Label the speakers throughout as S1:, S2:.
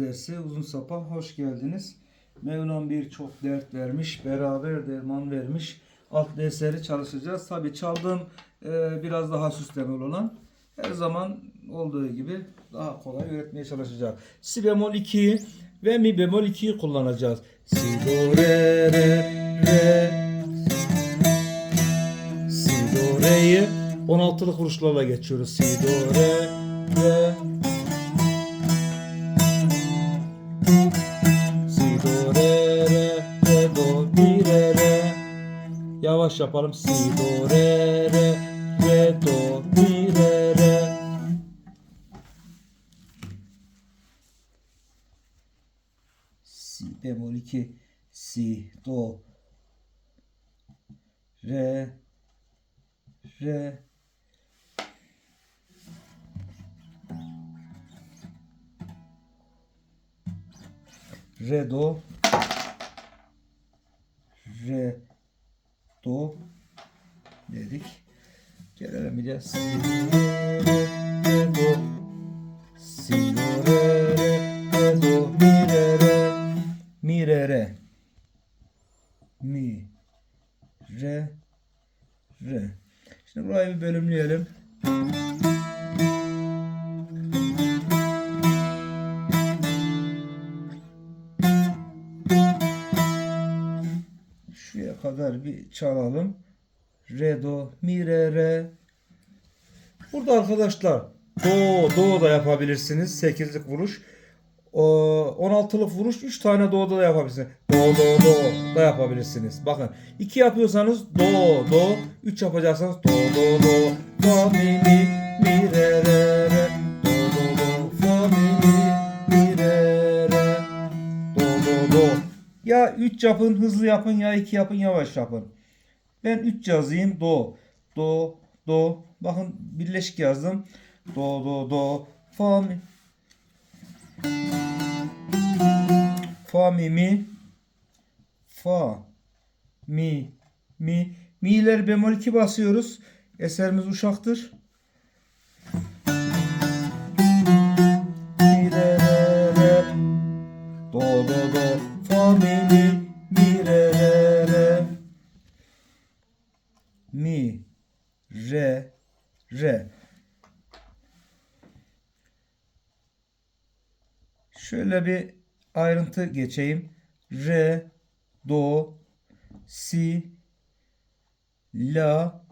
S1: Dersi uzun sapa hoş geldiniz. Mevlam bir çok dert vermiş, beraber derman vermiş. Alt eseri çalışacağız. Tabi çaldığım e, biraz daha süslemeli olan her zaman olduğu gibi daha kolay öğretmeye çalışacağız. Si bemol 2 ve mi bemol 2'yi kullanacağız. Si do re re re Si do re'yi 16'lık vuruşlarla geçiyoruz. Si do re re Yavaş yapalım. Si do re re re do mi re re Si bemol 2 Si do Re Re. Re do. Re do dedik. Gelelim bir de çalalım. Re do mi re re. Burada arkadaşlar do do da yapabilirsiniz. 8'lik vuruş. O 16'lık vuruş 3 tane do da yapabilirsiniz. Do do do da yapabilirsiniz. Bakın 2 yapıyorsanız do do 3 yapacaksanız do do do fa mi mi mi re re re do do do fa mi mi mi re re do do do ya 3 yapın hızlı yapın ya 2 yapın yavaş yapın. Ben 3 yazayım. Do, do, do. Bakın birleşik yazdım. Do, do, do. Fa mi. Fa mi mi. Fa mi mi. Mi'ler bemol 2 basıyoruz. Eserimiz uşaktır. Şöyle bir ayrıntı geçeyim. Re do si la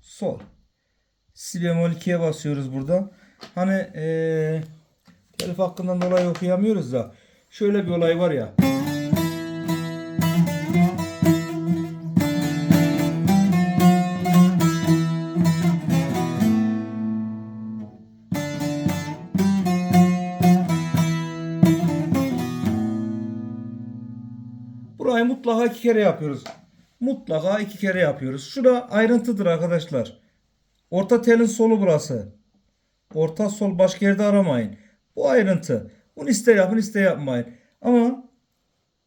S1: sol. Si bemol 2'ye basıyoruz burada. Hani eee telif hakkından dolayı okuyamıyoruz da. Şöyle bir olay var ya mutlaka iki kere yapıyoruz. Mutlaka iki kere yapıyoruz. Şura ayrıntıdır arkadaşlar. Orta telin solu burası. Orta sol başka yerde aramayın. Bu ayrıntı. Bunu ister yapın ister yapmayın. Ama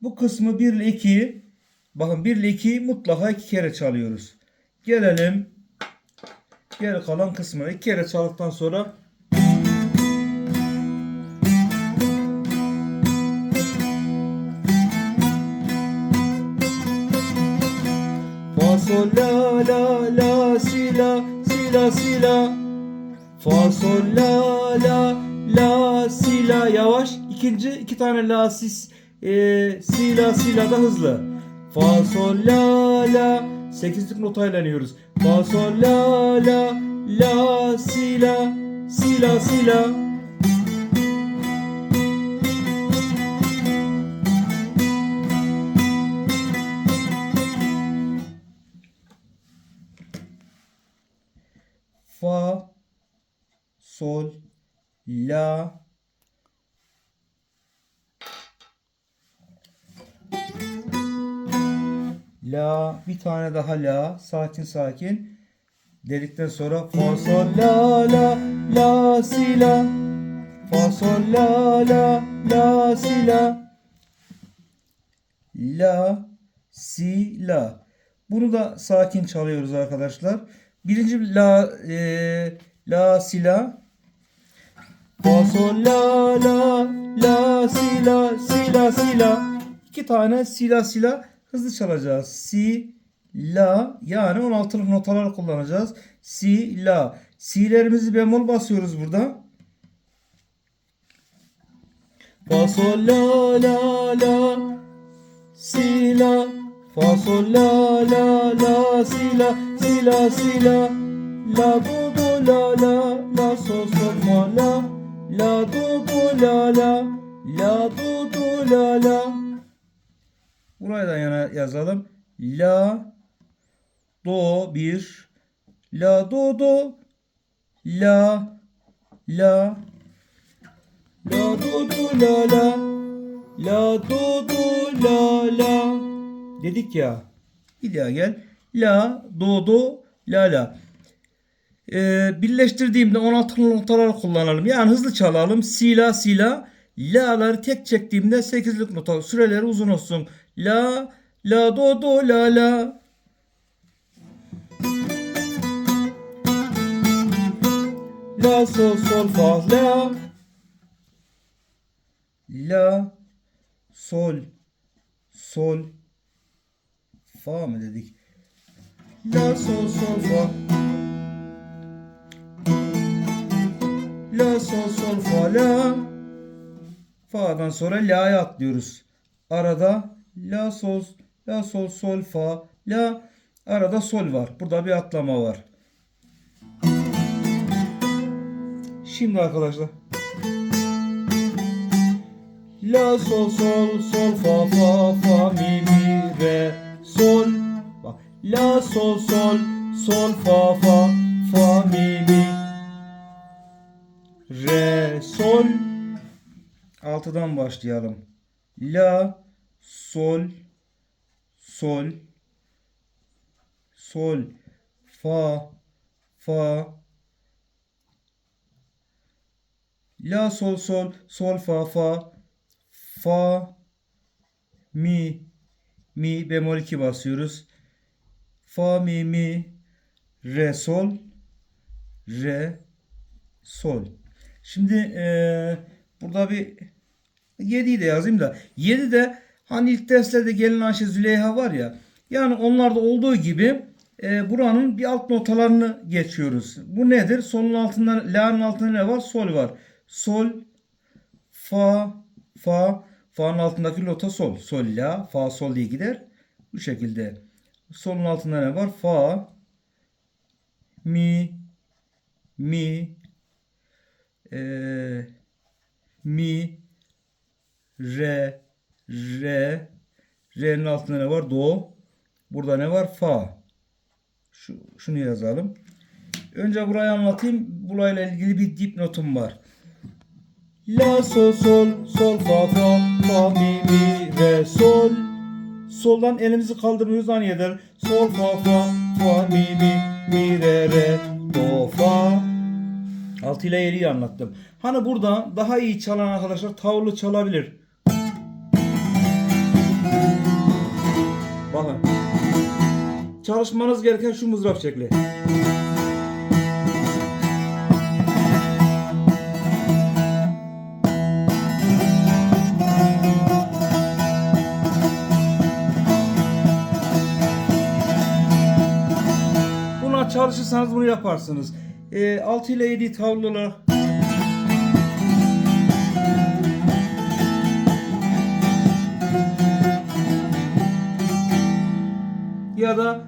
S1: bu kısmı 1 ile 2'yi bakın 1 ile 2'yi mutlaka iki kere çalıyoruz. Gelelim geri kalan kısmına. iki kere çaldıktan sonra la si la si la Fa sol la la la si la yavaş ikinci iki tane la si e, si la si la da hızlı. Fa sol la la. Sekizlik notayla iniyoruz Fa sol la la la si la si la si la sol, la, la, bir tane daha la, sakin sakin. Dedikten sonra fa, sol, la, la, la, si, la. Fa, sol, la, la, la, si, la. La, si, la. Bunu da sakin çalıyoruz arkadaşlar. Birinci la e, la si la Fa sol la la la si la si la si la. İki tane si la si la hızlı çalacağız. Si la yani 16'lık notalar kullanacağız. Si la. Si'lerimizi bemol basıyoruz burada. Fa sol la la la si la fa sol la la la si la si la si la la do do la la la sol sol fa la la do do la la la do do la la Burayı da yana yazalım. La do bir la do do la la La do do la la La do do la la Dedik ya. Bir daha gel. La do do la la. Ee, birleştirdiğimde 16 notalar kullanalım. Yani hızlı çalalım. Si la si la. La'ları tek çektiğimde 8'lik nota. Süreleri uzun olsun. La la do do la la. La sol sol fa la. La sol sol fa mı dedik? La sol sol fa. La sol sol fa la. Fa'dan sonra la'ya atlıyoruz. Arada la sol la sol sol fa la arada sol var. Burada bir atlama var. Şimdi arkadaşlar La sol sol sol fa fa fa mi mi re sol Bak La sol sol sol fa fa fa mi mi re sol. Altıdan başlayalım. La sol. Sol. Sol. Fa fa. La sol sol. Sol fa fa. Fa mi. Mi bemol 2 basıyoruz. Fa mi mi. Re sol. Re sol. Şimdi eee, burada bir 7'yi de yazayım da 7 de hani ilk derslerde gelin Ayşe Züleyha var ya yani onlarda olduğu gibi e, buranın bir alt notalarını geçiyoruz. Bu nedir? Solun altında la'nın altında ne var? Sol var. Sol fa fa fa'nın altındaki nota sol. Sol la fa sol diye gider. Bu şekilde. Solun altında ne var? Fa mi mi e, mi re re re'nin altında ne var? Do. Burada ne var? Fa. Şu, şunu yazalım. Önce burayı anlatayım. Burayla ilgili bir dipnotum var. La sol sol sol fa fa fa mi mi re sol. Soldan elimizi kaldırmıyoruz yerden. Sol fa fa fa mi mi mi re re do fa. 6 ile 7'yi anlattım. Hani burada daha iyi çalan arkadaşlar tavırlı çalabilir. Bakın. Çalışmanız gereken şu mızrap şekli. Çalışırsanız bunu yaparsınız. E, 6 ile 7 tavırlı olarak ya da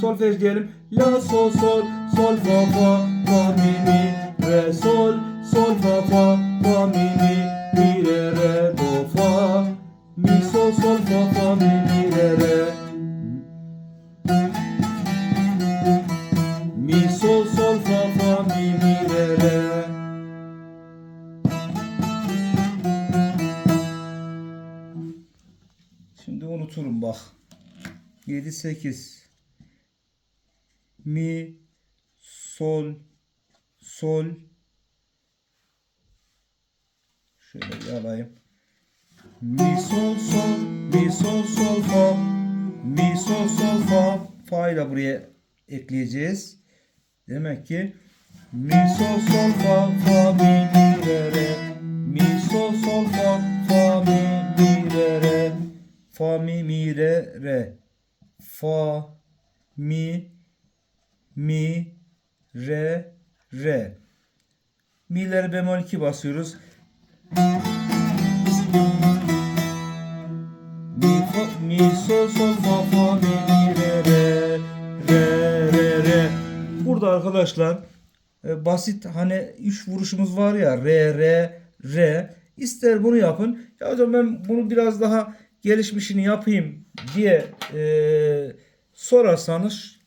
S1: solfej diyelim. La sol sol sol fa fa fa mi mi re sol sol fa 7 8 mi sol sol. Şöyle alayım. mi sol sol. Mi sol sol fa. Mi sol sol fa. Fa'yı da buraya ekleyeceğiz. Demek ki mi sol sol fa. Fa mi mi re re. Mi sol sol fa. Fa mi mi re re. Fa mi mi re re fa mi mi re re mi'leri bemol 2 basıyoruz. Mi, fa, mi, sol, sol, fa, fa, mi, mi, re, re, re, re, re. Burada arkadaşlar e, basit hani üç vuruşumuz var ya re, re, re. İster bunu yapın. Ya hocam ben bunu biraz daha gelişmişini yapayım diye e, sorarsanız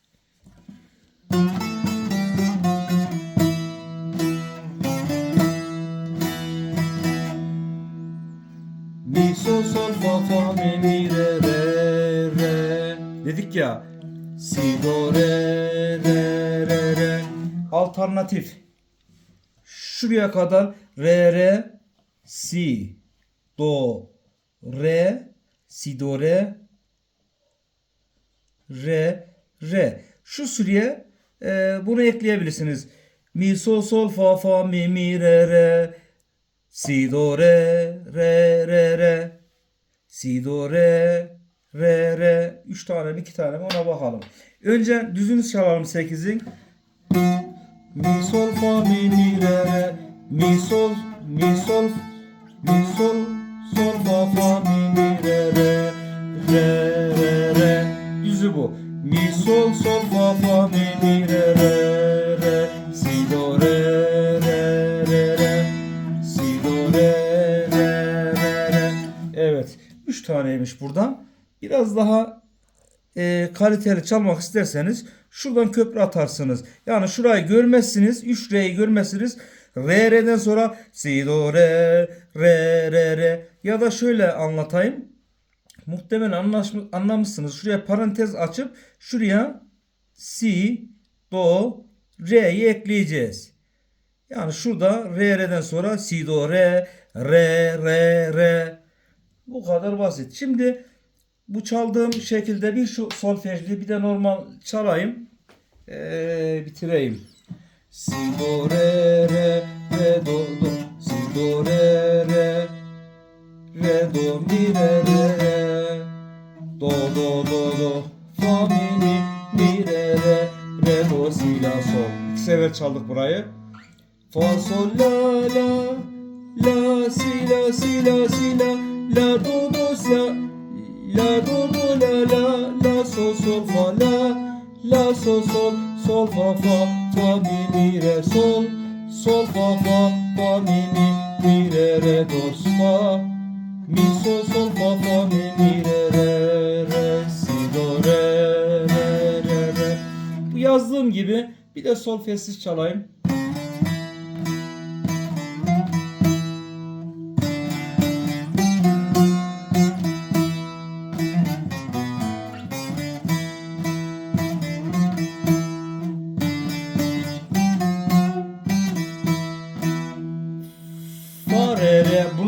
S1: Mi sol sol fa fa mi mi re re re. Dedik ya si do re re re re. Alternatif. Şuraya kadar re re si do re si do re re re. Şu sürüye e, bunu ekleyebilirsiniz. Mi sol sol fa fa mi mi re re. Si do re re re re. Si do re re re. Üç tane mi iki tane mi ona bakalım. Önce düzünü çalalım 8'in. Mi sol fa mi mi re re. Mi sol mi sol mi sol sol fa fa mi mi re re re re re Düzü bu. Mi sol sol fa fa mi mi re re re Si do re re re re Si do re re re re. Evet. 3 taneymiş buradan. Biraz daha e, kaliteli çalmak isterseniz şuradan köprü atarsınız. Yani şurayı görmezsiniz. 3 re'yi görmezsiniz. Re re'den sonra si do re re re re ya da şöyle anlatayım. Muhtemelen anlaşmış, anlamışsınız. Şuraya parantez açıp şuraya si do re'yi ekleyeceğiz. Yani şurada re re'den sonra si do re re re re bu kadar basit. Şimdi bu çaldığım şekilde bir şu solfejli bir de normal çalayım. Ee, bitireyim. Si do re re burayı. Fa sol la la la si la si la si la la do do la la do do la la la sol sol fa la la sol sol sol fa fa fa mi mi re sol sol fa fa fa mi mi mi re re do fa mi sol sol fa fa mi mi re re re si do re re re re bu yazdığım gibi de sol fesiz çalayım.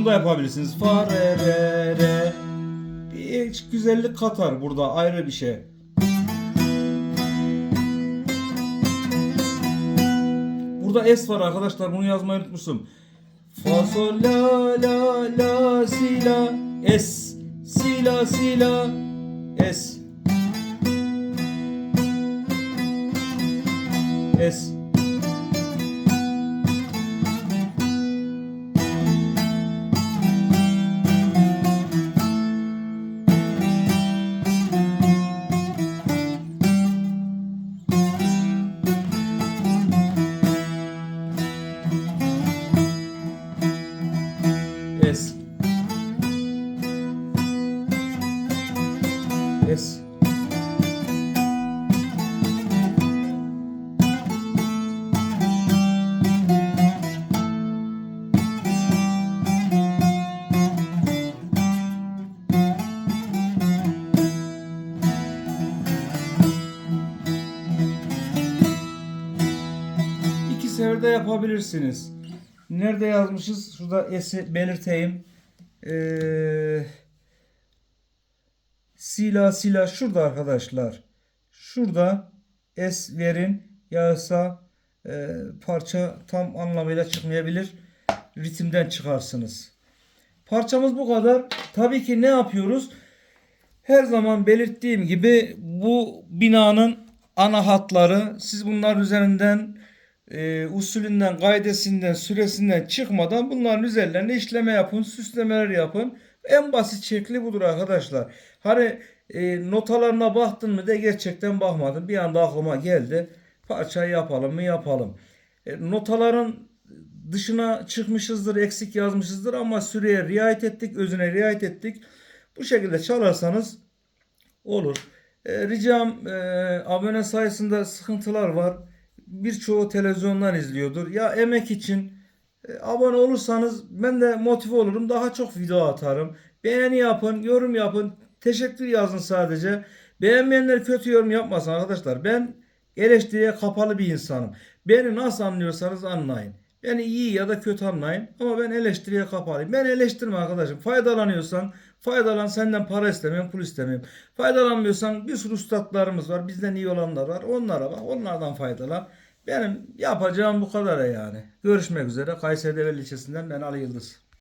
S1: Da yapabilirsiniz. Fa re re re bir güzellik katar burada ayrı bir şey. Burada S var arkadaşlar bunu yazmayı unutmuşum. Fa sol la la la si la S. Si la si la S. S Seferde yapabilirsiniz. Nerede yazmışız? Şurada S'i belirteyim. Ee, sila sila şurada arkadaşlar. Şurada es verin yağsa e, parça tam anlamıyla çıkmayabilir. Ritimden çıkarsınız. Parçamız bu kadar. Tabii ki ne yapıyoruz? Her zaman belirttiğim gibi bu binanın ana hatları siz bunlar üzerinden e, usulünden, kaidesinden, süresinden çıkmadan bunların üzerlerine işleme yapın, süslemeler yapın. En basit şekli budur arkadaşlar. Hani e, notalarına baktın mı de gerçekten bakmadım. Bir anda aklıma geldi. Parçayı yapalım mı yapalım. E, notaların dışına çıkmışızdır, eksik yazmışızdır ama süreye riayet ettik, özüne riayet ettik. Bu şekilde çalarsanız olur. E, ricam e, abone sayısında sıkıntılar var. Birçoğu televizyondan izliyordur. Ya emek için e, abone olursanız ben de motive olurum. Daha çok video atarım. Beğeni yapın, yorum yapın. Teşekkür yazın sadece. Beğenmeyenler kötü yorum yapmasın arkadaşlar. Ben eleştiriye kapalı bir insanım. Beni nasıl anlıyorsanız anlayın. Beni iyi ya da kötü anlayın ama ben eleştiriye kapalıyım. Ben eleştirme arkadaşım. Faydalanıyorsan faydalan senden para istemiyorum, pul istemiyorum. Faydalanmıyorsan bir sürü üstadlarımız var. Bizden iyi olanlar var. Onlara bak. Onlardan faydalan. Benim yapacağım bu kadar yani. Görüşmek üzere. Kayseri Develi ilçesinden ben Ali Yıldız.